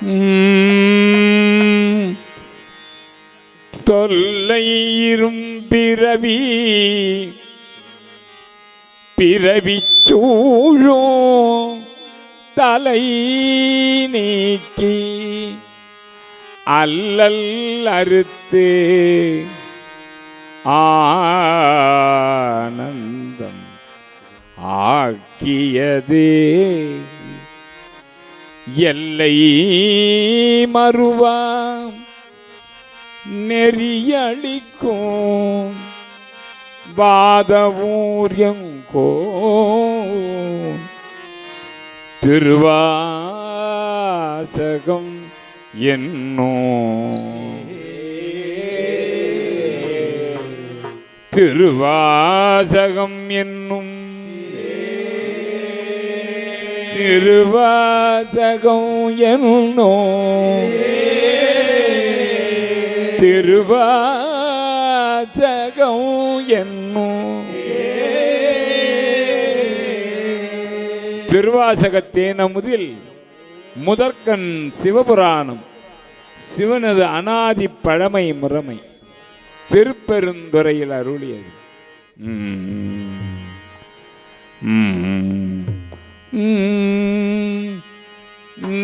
உம், தொல்லை இரும்பிறவி பிறவி சூழும் தலை நீக்கி அல்லல் அறுத்து ஆனந்தம் ஆக்கியதே. எல்லை மறுவாம். நெறியளிக்கும். வாதவூரியங்கோ திருவாசகம் என்னோ. திருவாசகம் என்னும் திருவாசகம் என்னோ திருவாசகம் என்னும் திருவாசகத்தேன் அமுதில் முதற்கண் சிவபுராணம் சிவனது அனாதி பழமை முறைமை திருப்பெருந்துறையில் அருளியது. ம் ம்.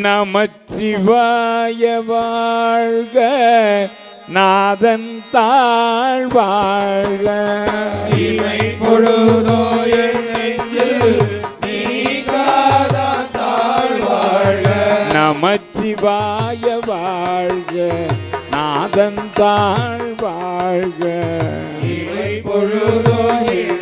நமச்சிவாய வாழ்க. நாதன் தாழ் வாழ்க. இமை பொழுதோ. நமச்சிவாய வாழ்க. நாதன் தாழ் வாழ்க. இமை பொழுதோ என்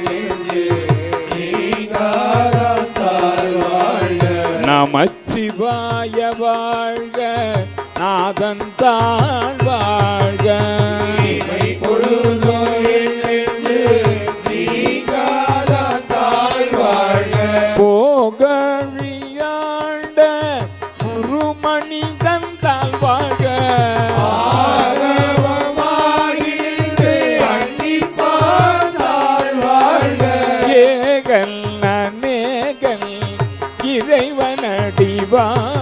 நாதன் தாழ் வாழ்க. இமை பொழுதோ இறைவனடிவான்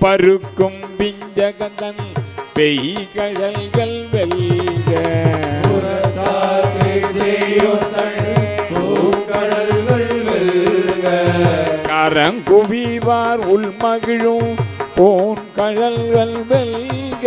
பருக்கும் விஞ்சகந்தன் பெய்கழல்கள் வெல்க வெல்க. கரங்குவிவார் உள்மகிழும் போன் கழல்கள் வெல்க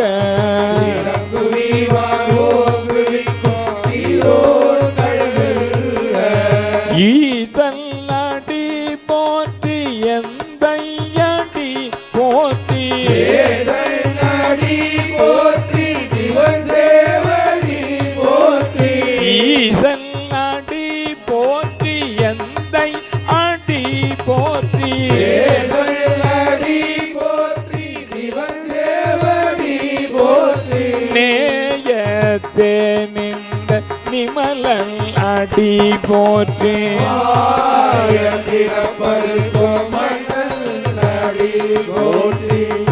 நேயத்தே நின்ற நிமலன் அடி போற்றி.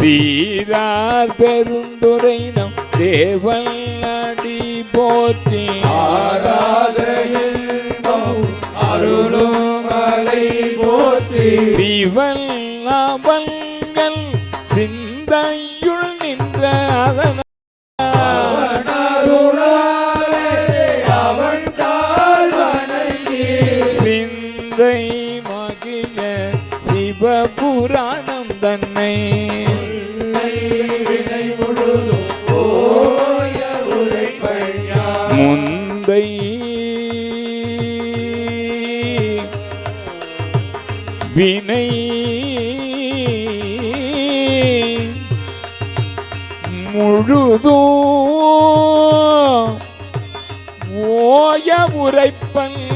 சீரார் பெருந்துரை நம் தேவன் அடி போற்றி. அருளும் மலை போற்றி. சிவன் அவங்கள் சிந்தை மகிழ சிவபுராணம் தன்னை. முந்தை வினை முழுதோ ஓய உரைப்பன்.